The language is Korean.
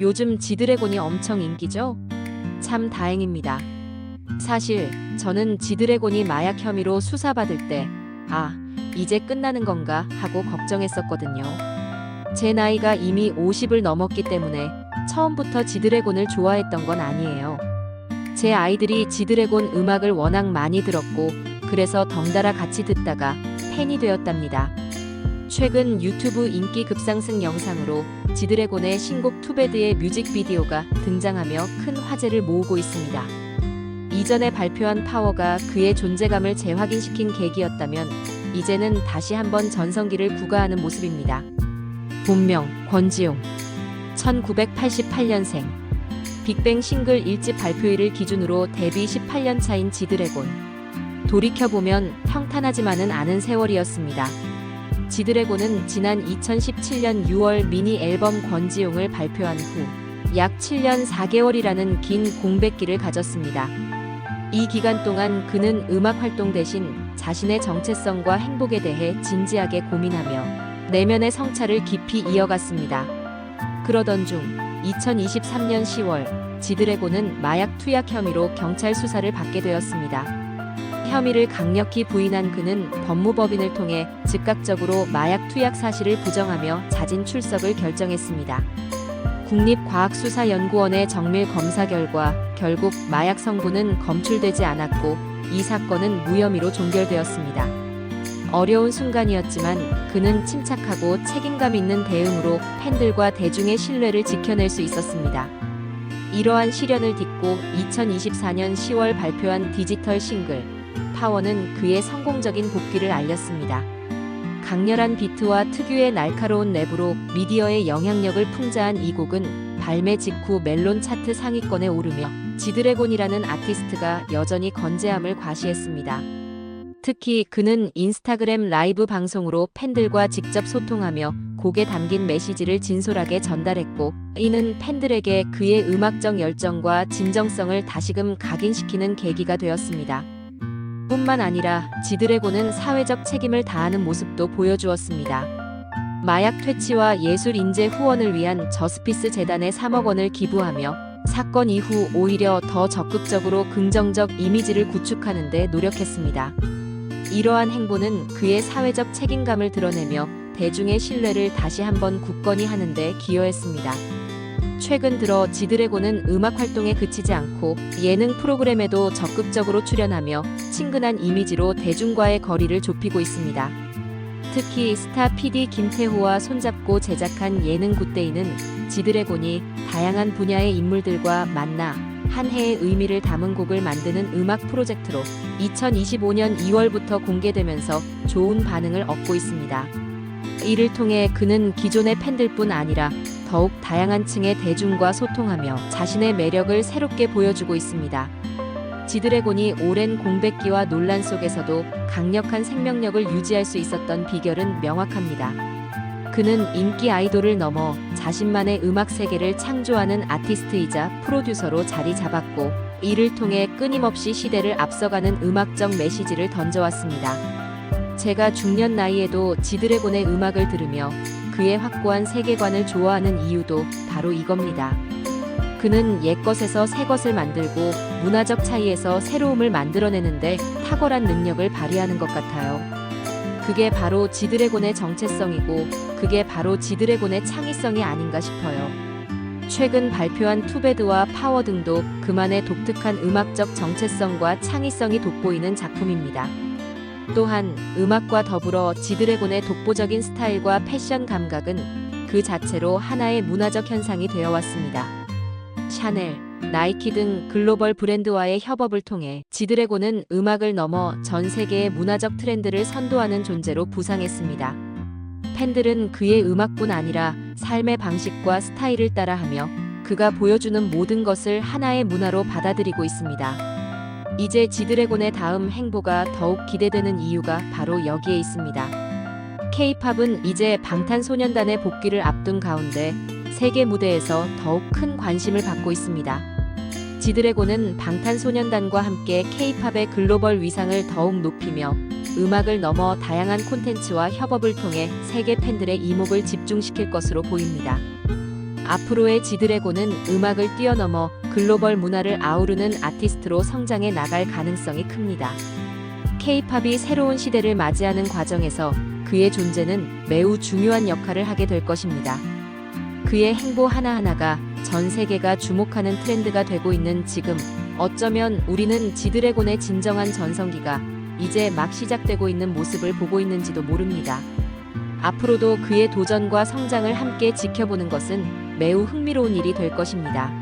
요즘 지드래곤이 엄청 인기죠? 참 다행입니다. 사실 저는 지드래곤이 마약 혐의로 수사받을 때, 아, 이제 끝나는 건가 하고 걱정했었거든요. 제 나이가 이미 50을 넘었기 때문에 처음부터 지드래곤을 좋아했던 건 아니에요. 제 아이들이 지드래곤 음악을 워낙 많이 들었고, 그래서 덩달아 같이 듣다가 팬이 되었답니다. 최근 유튜브 인기 급상승 영상으로 지드래곤의 신곡 투베드의 뮤직비디오가 등장하며 큰 화제를 모으고 있습니다. 이전에 발표한 파워가 그의 존재감을 재확인시킨 계기였다면 이제는 다시 한번 전성기를 구가하는 모습입니다. 본명 권지용 1988년생 빅뱅 싱글 1집 발표일을 기준으로 데뷔 18년 차인 지드래곤 돌이켜보면 평탄하지만은 않은 세월이었습니다. 지드래곤은 지난 2017년 6월 미니 앨범 권지용을 발표한 후 약 7년 4개월이라는 긴 공백기를 가졌습니다. 이 기간 동안 그는 음악 활동 대신 자신의 정체성과 행복에 대해 진지하게 고민하며 내면의 성찰을 깊이 이어갔습니다. 그러던 중 2023년 10월 지드래곤은 마약 투약 혐의로 경찰 수사를 받게 되었습니다. 혐의를 강력히 부인한 그는 법무법인을 통해 즉각적으로 마약 투약 사실을 부정하며 자진 출석을 결정했습니다. 국립과학수사연구원의 정밀 검사 결과 결국 마약 성분은 검출되지 않았고 이 사건은 무혐의로 종결되었습니다. 어려운 순간이었지만 그는 침착하고 책임감 있는 대응으로 팬들과 대중의 신뢰를 지켜낼 수 있었습니다. 이러한 시련을 딛고 2024년 10월 발표한 디지털 싱글 파워는 그의 성공적인 복귀를 알렸습니다. 강렬한 비트와 특유의 날카로운 랩으로 미디어의 영향력을 풍자한 이 곡은 발매 직후 멜론 차트 상위권에 오르며 지드래곤이라는 아티스트가 여전히 건재함을 과시했습니다. 특히 그는 인스타그램 라이브 방송으로 팬들과 직접 소통하며 곡에 담긴 메시지를 진솔하게 전달했고 이는 팬들에게 그의 음악적 열정과 진정성을 다시금 각인시키는 계기가 되었습니다. 뿐만 아니라 지드래곤은 사회적 책임을 다하는 모습도 보여주었습니다. 마약 퇴치와 예술 인재 후원을 위한 저스피스 재단에 3억 원을 기부하며 사건 이후 오히려 더 적극적으로 긍정적 이미지를 구축하는 데 노력했습니다. 이러한 행보는 그의 사회적 책임감을 드러내며 대중의 신뢰를 다시 한번 굳건히 하는 데 기여했습니다. 최근 들어 지드래곤은 음악 활동에 그치지 않고 예능 프로그램에도 적극적으로 출연하며 친근한 이미지로 대중과의 거리를 좁히고 있습니다. 특히 스타 PD 김태호와 손잡고 제작한 예능 굿데이는 지드래곤이 다양한 분야의 인물들과 만나 한 해의 의미를 담은 곡을 만드는 음악 프로젝트로 2025년 2월부터 공개되면서 좋은 반응을 얻고 있습니다. 이를 통해 그는 기존의 팬들뿐 아니라 더욱 다양한 층의 대중과 소통하며 자신의 매력을 새롭게 보여주고 있습니다. 지드래곤이 오랜 공백기와 논란 속에서도 강력한 생명력을 유지할 수 있었던 비결은 명확합니다. 그는 인기 아이돌을 넘어 자신만의 음악 세계를 창조하는 아티스트이자 프로듀서로 자리 잡았고, 이를 통해 끊임없이 시대를 앞서가는 음악적 메시지를 던져왔습니다. 제가 중년 나이에도 지드래곤의 음악을 들으며 그의 확고한 세계관을 좋아하는 이유도 바로 이겁니다. 그는 옛것에서 새것을 만들고 문화적 차이에서 새로움을 만들어내는데 탁월한 능력을 발휘하는 것 같아요. 그게 바로 지드래곤의 정체성이고 그게 바로 지드래곤의 창의성이 아닌가 싶어요. 최근 발표한 투베드와 파워 등도 그만의 독특한 음악적 정체성과 창의성이 돋보이는 작품입니다. 또한 음악과 더불어 지드래곤의 독보적인 스타일과 패션 감각은 그 자체로 하나의 문화적 현상이 되어 왔습니다. 샤넬, 나이키 등 글로벌 브랜드와의 협업을 통해 지드래곤은 음악을 넘어 전 세계의 문화적 트렌드를 선도하는 존재로 부상했습니다. 팬들은 그의 음악뿐 아니라 삶의 방식과 스타일을 따라하며 그가 보여주는 모든 것을 하나의 문화로 받아들이고 있습니다. 이제 지드래곤의 다음 행보가 더욱 기대되는 이유가 바로 여기에 있습니다. K-팝은 이제 방탄소년단의 복귀를 앞둔 가운데 세계 무대에서 더욱 큰 관심을 받고 있습니다. 지드래곤은 방탄소년단과 함께 K-팝의 글로벌 위상을 더욱 높이며 음악을 넘어 다양한 콘텐츠와 협업을 통해 세계 팬들의 이목을 집중시킬 것으로 보입니다. 앞으로의 지드래곤은 음악을 뛰어넘어 글로벌 문화를 아우르는 아티스트로 성장해 나갈 가능성이 큽니다. K-팝이 새로운 시대를 맞이하는 과정에서 그의 존재는 매우 중요한 역할을 하게 될 것입니다. 그의 행보 하나하나가 전 세계가 주목하는 트렌드가 되고 있는 지금 어쩌면 우리는 지드래곤의 진정한 전성기가 이제 막 시작되고 있는 모습을 보고 있는지도 모릅니다. 앞으로도 그의 도전과 성장을 함께 지켜보는 것은 매우 흥미로운 일이 될 것입니다.